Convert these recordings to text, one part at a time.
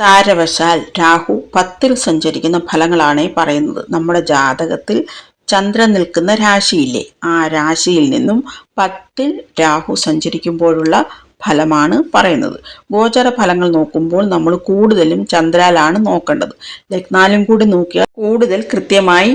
ചാരവശാൽ രാഹു പത്തിൽ സഞ്ചരിക്കുന്ന ഫലങ്ങളാണ് പറയുന്നത്. നമ്മുടെ ജാതകത്തിൽ ചന്ദ്രൻ നിൽക്കുന്ന രാശിയില്ലേ? ആ രാശിയിൽ നിന്നും പത്തിൽ രാഹു സഞ്ചരിക്കുമ്പോഴുള്ള ഫലമാണ് പറയുന്നത്. ഗോചര ഫലങ്ങൾ നോക്കുമ്പോൾ നമ്മൾ കൂടുതലും ചന്ദ്രാലാണ് നോക്കേണ്ടത്. ലഗ്നാലും കൂടി നോക്കിയാൽ കൂടുതൽ കൃത്യമായി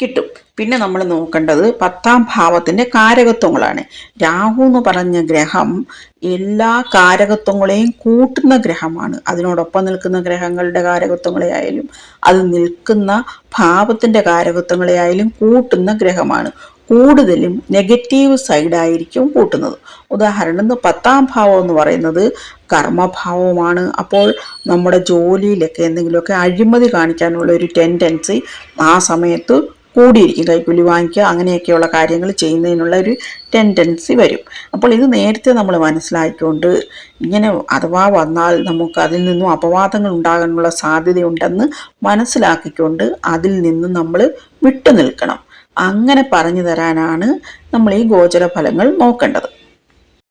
കിട്ടും. പിന്നെ നമ്മൾ നോക്കേണ്ടത് പത്താം ഭാവത്തിന്റെ കാരകത്വങ്ങളാണ്. രാഹു എന്ന് പറഞ്ഞ ഗ്രഹം എല്ലാ കാരകത്വങ്ങളെയും കൂട്ടുന്ന ഗ്രഹമാണ്. അതിനോടൊപ്പം നിൽക്കുന്ന ഗ്രഹങ്ങളുടെ കാരകത്വങ്ങളെ ആയാലും അത് നിൽക്കുന്ന ഭാവത്തിന്റെ കാരകത്വങ്ങളെ ആയാലും കൂട്ടുന്ന ഗ്രഹമാണ്. കൂടുതലും നെഗറ്റീവ് സൈഡായിരിക്കും കൂട്ടുന്നത്. ഉദാഹരണം പത്താം ഭാവം എന്ന് പറയുന്നത് കർമ്മഭാവമാണ് അപ്പോൾ നമ്മുടെ ജോലിയിലൊക്കെ എന്തെങ്കിലുമൊക്കെ അഴിമതി കാണിക്കാനുള്ള ഒരു ടെൻഡൻസി ആ സമയത്ത് കൂടിയിരിക്കും കൈക്കൂലി വാങ്ങിക്കുക അങ്ങനെയൊക്കെയുള്ള കാര്യങ്ങൾ ചെയ്യുന്നതിനുള്ള ഒരു ടെൻഡൻസി വരും. അപ്പോൾ ഇത് നേരത്തെ നമ്മൾ മനസ്സിലാക്കിക്കൊണ്ട് ഇങ്ങനെ അഥവാ വന്നാൽ നമുക്ക് അതിൽ നിന്നും അപവാദങ്ങൾ ഉണ്ടാകാനുള്ള സാധ്യതയുണ്ടെന്ന് മനസ്സിലാക്കിക്കൊണ്ട് അതിൽ നിന്നും നമ്മൾ വിട്ടു നിൽക്കണം. അങ്ങനെ പറഞ്ഞു തരാനാണ് നമ്മൾ ഈ ഗോചര ഫലങ്ങൾ നോക്കേണ്ടത്.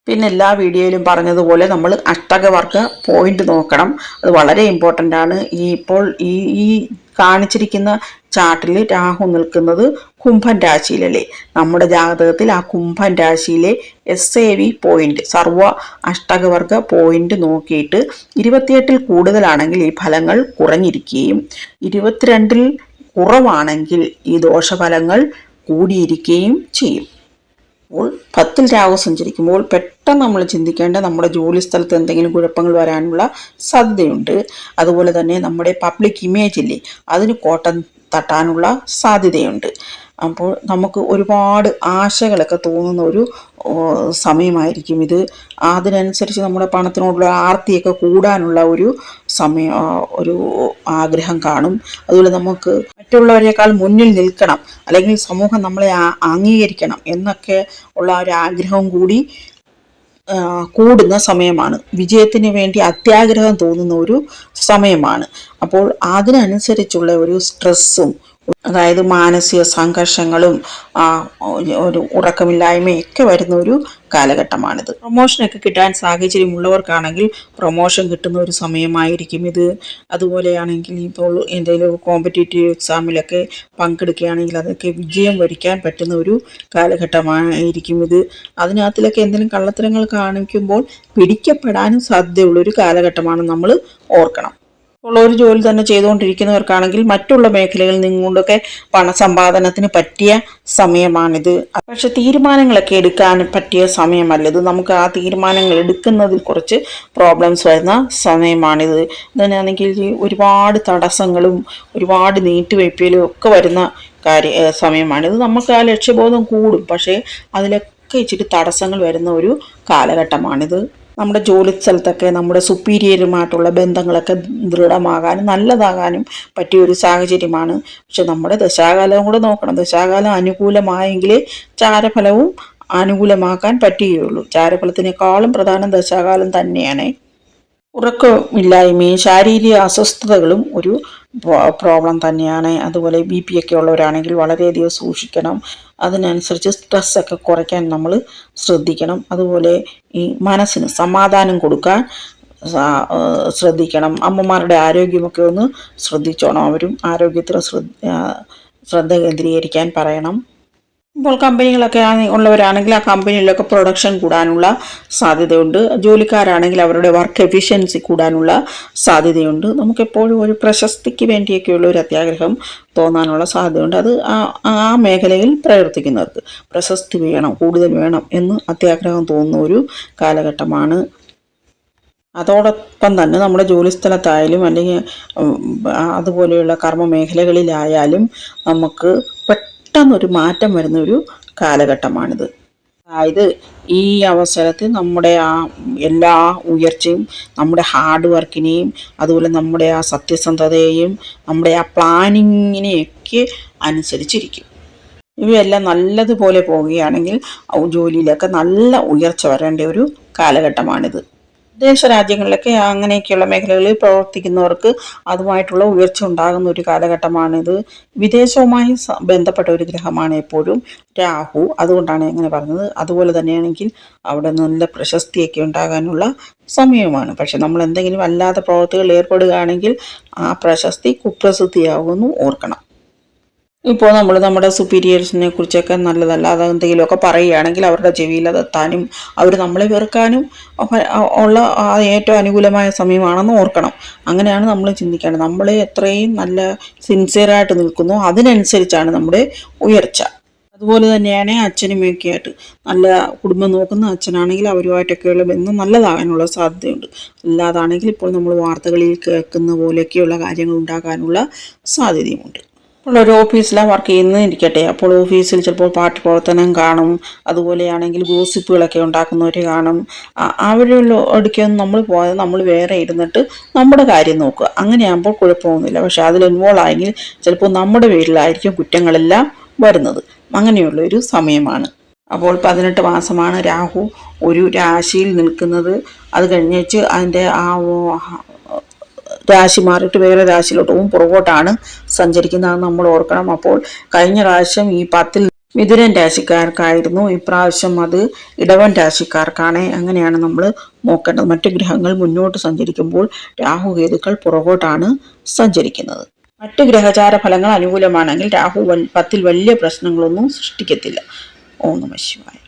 പിന്നെ എല്ലാ വീഡിയോയിലും പറഞ്ഞതുപോലെ നമ്മൾ അഷ്ടകവർഗ പോയിന്റ് നോക്കണം. അത് വളരെ ഇമ്പോർട്ടന്റ് ആണ്. ഈ ഇപ്പോൾ ഈ ഈ കാണിച്ചിരിക്കുന്ന ചാർട്ടിൽ രാഹു നിൽക്കുന്നത് കുംഭൻ രാശിയിലല്ലേ. നമ്മുടെ ജാതകത്തിൽ ആ കുംഭൻ രാശിയിലെ എസ് എ വി പോയിന്റ് സർവ അഷ്ടകവർഗ പോയിന്റ് നോക്കിയിട്ട് ഇരുപത്തിയെട്ടിൽ കൂടുതലാണെങ്കിൽ ഈ ഫലങ്ങൾ കുറഞ്ഞിരിക്കുകയും ഇരുപത്തിരണ്ടിൽ കുറവാണെങ്കിൽ ഈ ദോഷഫലങ്ങൾ കൂടിയിരിക്കുകയും ചെയ്യും. അപ്പോൾ പത്തിൽ രാഹു സഞ്ചരിക്കുമ്പോൾ പെട്ടെന്ന് നമ്മൾ ചിന്തിക്കേണ്ട നമ്മുടെ ജോലി സ്ഥലത്ത് എന്തെങ്കിലും കുഴപ്പങ്ങൾ വരാനുള്ള സാധ്യതയുണ്ട്. അതുപോലെ തന്നെ നമ്മുടെ പബ്ലിക് ഇമേജ് ഇല്ലേ? അതിന് കോട്ടം തട്ടാനുള്ള സാധ്യതയുണ്ട്. അപ്പോൾ നമുക്ക് ഒരുപാട് ആശകളൊക്കെ തോന്നുന്ന ഒരു സമയമായിരിക്കും ഇത്. അതിനനുസരിച്ച് നമ്മുടെ പണത്തിനോടുള്ള ആർത്തിയൊക്കെ കൂടാനുള്ള ഒരു സമയ ഒരു ആഗ്രഹം കാണും. അതുപോലെ നമുക്ക് മറ്റുള്ളവരെക്കാൾ മുന്നിൽ നിൽക്കണം. അല്ലെങ്കിൽ സമൂഹം നമ്മളെ അംഗീകരിക്കണം എന്നൊക്കെ ഉള്ള ഒരു ആഗ്രഹം കൂടി കൂടുന്ന സമയമാണ്. വിജയത്തിന് വേണ്ടി അത്യാഗ്രഹം തോന്നുന്ന ഒരു സമയമാണ്. അപ്പോൾ അതിനനുസരിച്ചുള്ള ഒരു സ്ട്രെസ്സും അതായത് മാനസിക സംഘർഷങ്ങളും ഒരു ഉറക്കമില്ലായ്മയൊക്കെ വരുന്ന ഒരു കാലഘട്ടമാണിത്. പ്രൊമോഷനൊക്കെ കിട്ടാൻ സാഹചര്യമുള്ളവർക്കാണെങ്കിൽ പ്രൊമോഷൻ കിട്ടുന്ന ഒരു സമയമായിരിക്കും ഇത്. അതുപോലെയാണെങ്കിൽ ഇപ്പോൾ എന്തെങ്കിലും കോമ്പറ്റേറ്റീവ് എക്സാമിലൊക്കെ പങ്കെടുക്കുകയാണെങ്കിൽ അതൊക്കെ വിജയം വരിക്കാൻ പറ്റുന്ന ഒരു കാലഘട്ടമായിരിക്കും ഇത്. അതിനകത്തിലൊക്കെ എന്തെങ്കിലും കള്ളത്തരങ്ങൾ കാണിക്കുമ്പോൾ പിടിക്കപ്പെടാനും സാധ്യതയുള്ളൊരു കാലഘട്ടമാണ് നമ്മൾ ഓർക്കണം. ഉള്ള ഒരു ജോലി തന്നെ ചെയ്തുകൊണ്ടിരിക്കുന്നവർക്കാണെങ്കിൽ മറ്റുള്ള മേഖലകളിൽ നിന്നുകൊണ്ടൊക്കെ പണസമ്പാദനത്തിന് പറ്റിയ സമയമാണിത്. പക്ഷെ തീരുമാനങ്ങളൊക്കെ എടുക്കാൻ പറ്റിയ സമയമല്ല ഇത്. നമുക്ക് ആ തീരുമാനങ്ങൾ എടുക്കുന്നതിൽ കുറച്ച് പ്രോബ്ലംസ് വരുന്ന സമയമാണിത്. ഇതിനാണെങ്കിൽ ഒരുപാട് തടസ്സങ്ങളും ഒരുപാട് നീട്ടിവയ്പ്പിലും ഒക്കെ വരുന്ന കാര്യ സമയമാണിത് നമുക്ക് ആ ലക്ഷ്യബോധം കൂടും. പക്ഷേ അതിലൊക്കെ ഇച്ചിരി തടസ്സങ്ങൾ വരുന്ന ഒരു കാലഘട്ടമാണിത്. നമ്മുടെ ജോലി സ്ഥലത്തൊക്കെ നമ്മുടെ സുപ്പീരിയറുമായിട്ടുള്ള ബന്ധങ്ങളൊക്കെ ദൃഢമാകാനും നല്ലതാകാനും പറ്റിയ ഒരു സാഹചര്യമാണ്. പക്ഷെ നമ്മുടെ ദശാകാലവും കൂടെ നോക്കണം. ദശാകാലം അനുകൂലമായെങ്കിലേ ചാരഫലവും അനുകൂലമാക്കാൻ പറ്റുകയുള്ളൂ. ചാരഫലത്തിനേക്കാളും പ്രധാനം ദശാകാലം തന്നെയാണ്. ഉറക്കമില്ലായ്മയും ശാരീരിക അസ്വസ്ഥതകളും ഒരു പ്രോബ്ലം തന്നെയാണ്. അതുപോലെ ബി പി ഒക്കെ ഉള്ളവരാണെങ്കിൽ വളരെയധികം സൂക്ഷിക്കണം. അതിനനുസരിച്ച് സ്ട്രെസ്സൊക്കെ കുറയ്ക്കാൻ നമ്മൾ ശ്രദ്ധിക്കണം. അതുപോലെ ഈ മനസ്സിന് സമാധാനം കൊടുക്കാൻ ശ്രദ്ധിക്കണം. അമ്മമാരുടെ ആരോഗ്യമൊക്കെ ഒന്ന് ശ്രദ്ധിച്ചോണം. അവരും ആരോഗ്യത്തിൽ ശ്രദ്ധ കേന്ദ്രീകരിക്കാൻ പറയണം. ഇപ്പോൾ കമ്പനികളൊക്കെ ഉള്ളവരാണെങ്കിൽ ആ കമ്പനിയിലൊക്കെ പ്രൊഡക്ഷൻ കൂടാനുള്ള സാധ്യതയുണ്ട്. ജോലിക്കാരാണെങ്കിൽ അവരുടെ വർക്ക് എഫിഷ്യൻസി കൂടാനുള്ള സാധ്യതയുണ്ട്. നമുക്കെപ്പോഴും ഒരു പ്രശസ്തിക്ക് വേണ്ടിയൊക്കെയുള്ള ഒരു അത്യാഗ്രഹം തോന്നാനുള്ള സാധ്യതയുണ്ട്. അത് ആ ആ മേഖലയിൽ പ്രവർത്തിക്കുന്നവർക്ക് പ്രശസ്തി വേണം കൂടുതൽ വേണം എന്ന് അത്യാഗ്രഹം തോന്നുന്ന ഒരു കാലഘട്ടമാണ്. അതോടൊപ്പം തന്നെ നമ്മുടെ ജോലിസ്ഥലത്തായാലും അല്ലെങ്കിൽ അതുപോലെയുള്ള കർമ്മ മേഖലകളിലായാലും നമുക്ക് പെട്ടെന്നൊരു മാറ്റം വരുന്ന ഒരു കാലഘട്ടമാണിത്. അതായത് ഈ അവസരത്തിൽ നമ്മുടെ ആ എല്ലാ ഉയർച്ചയും നമ്മുടെ ഹാർഡ് വർക്കിനെയും അതുപോലെ നമ്മുടെ ആ സത്യസന്ധതയെയും നമ്മുടെ ആ പ്ലാനിങ്ങിനെയൊക്കെ അനുസരിച്ചിരിക്കും. ഇവയെല്ലാം നല്ലതുപോലെ പോവുകയാണെങ്കിൽ ജോലിയിലൊക്കെ നല്ല ഉയർച്ച വരേണ്ട ഒരു കാലഘട്ടമാണിത്. വിദേശ രാജ്യങ്ങളിലൊക്കെ അങ്ങനെയൊക്കെയുള്ള മേഖലകളിൽ പ്രവർത്തിക്കുന്നവർക്ക് അതുമായിട്ടുള്ള ഉയർച്ച ഉണ്ടാകുന്ന ഒരു കാലഘട്ടമാണിത്. വിദേശവുമായി ബന്ധപ്പെട്ട ഒരു ഗ്രഹമാണ് എപ്പോഴും രാഹു. അതുകൊണ്ടാണ് അങ്ങനെ പറഞ്ഞത്. അതുപോലെ തന്നെയാണെങ്കിൽ അവിടെ നല്ല പ്രശസ്തിയൊക്കെ ഉണ്ടാകാനുള്ള സമയമാണ്. പക്ഷെ നമ്മൾ എന്തെങ്കിലും അല്ലാത്ത പ്രവൃത്തികളിൽ ഏർപ്പെടുകയാണെങ്കിൽ ആ പ്രശസ്തി കുപ്രസിദ്ധിയാകുമെന്ന് ഓർക്കണം. ഇപ്പോൾ നമ്മൾ നമ്മുടെ സുപ്പീരിയേഴ്സിനെ കുറിച്ചൊക്കെ നല്ലതല്ല അത് എന്തെങ്കിലുമൊക്കെ പറയുകയാണെങ്കിൽ അവരുടെ ചെവിയിൽ അതെത്താനും അവർ നമ്മളെ വെറുക്കാനും ഉള്ള ഏറ്റവും അനുകൂലമായ സമയമാണെന്ന് ഓർക്കണം. അങ്ങനെയാണ് നമ്മൾ ചിന്തിക്കേണ്ടത്. നമ്മൾ എത്രയും നല്ല സിൻസിയറായിട്ട് നിൽക്കുന്നു. അതിനനുസരിച്ചാണ് നമ്മുടെ ഉയർച്ച. അതുപോലെ തന്നെയാണ് അച്ഛനുമൊക്കെ ആയിട്ട് നല്ല കുടുംബം നോക്കുന്ന അച്ഛനാണെങ്കിൽ അവരുമായിട്ടൊക്കെയുള്ള ബന്ധം നല്ലതാകാനുള്ള സാധ്യതയുണ്ട്. അല്ലാതാണെങ്കിൽ ഇപ്പോൾ നമ്മൾ വാർത്തകളിൽ കേൾക്കുന്ന പോലെയൊക്കെയുള്ള കാര്യങ്ങൾ ഉണ്ടാകാനുള്ള സാധ്യതയുമുണ്ട്. ഇപ്പോൾ ഒരു ഓഫീസിലാണ് വർക്ക് ചെയ്യുന്നത് ഇരിക്കട്ടെ. അപ്പോൾ ഓഫീസിൽ ചിലപ്പോൾ പാർട്ടി പ്രവർത്തനം കാണും. അതുപോലെയാണെങ്കിൽ ഗോസിപ്പുകളൊക്കെ ഉണ്ടാക്കുന്നവർ കാണും. അവരുടെ അടുക്കൊന്നും നമ്മൾ പോകാതെ നമ്മൾ വേറെ ഇരുന്നിട്ട് നമ്മുടെ കാര്യം നോക്കുക. അങ്ങനെയാകുമ്പോൾ കുഴപ്പമൊന്നുമില്ല. പക്ഷെ അതിൽ ഇൻവോൾവ് ആയെങ്കിൽ ചിലപ്പോൾ നമ്മുടെ പേരിലായിരിക്കും കുറ്റങ്ങളെല്ലാം വരുന്നത്. അങ്ങനെയുള്ള ഒരു സമയമാണ്. അപ്പോൾ പതിനെട്ട് മാസമാണ് രാഹു ഒരു രാശിയിൽ നിൽക്കുന്നത്. അത് കഴിഞ്ഞേച്ച് അതിന്റെ ആ രാശി മാറിയിട്ട് വേറെ രാശിയിലോട്ട് പോകും. പുറകോട്ടാണ് സഞ്ചരിക്കുന്നതെന്ന് നമ്മൾ ഓർക്കണം. അപ്പോൾ കഴിഞ്ഞ പ്രാവശ്യം ഈ പത്തിൽ മിഥുനൻ രാശിക്കാർക്കായിരുന്നു. ഇപ്രാവശ്യം അത് ഇടവൻ രാശിക്കാർക്കാണ്. അങ്ങനെയാണ് നമ്മൾ നോക്കേണ്ടത്. മറ്റു ഗ്രഹങ്ങൾ മുന്നോട്ട് സഞ്ചരിക്കുമ്പോൾ രാഹുകേതുക്കൾ പുറകോട്ടാണ് സഞ്ചരിക്കുന്നത്. മറ്റ് ഗ്രഹചാര ഫലങ്ങൾ അനുകൂലമാണെങ്കിൽ രാഹു വൽ- പത്തിൽ വലിയ പ്രശ്നങ്ങളൊന്നും സൃഷ്ടിക്കത്തില്ല. ഓ നമ ശിവായ.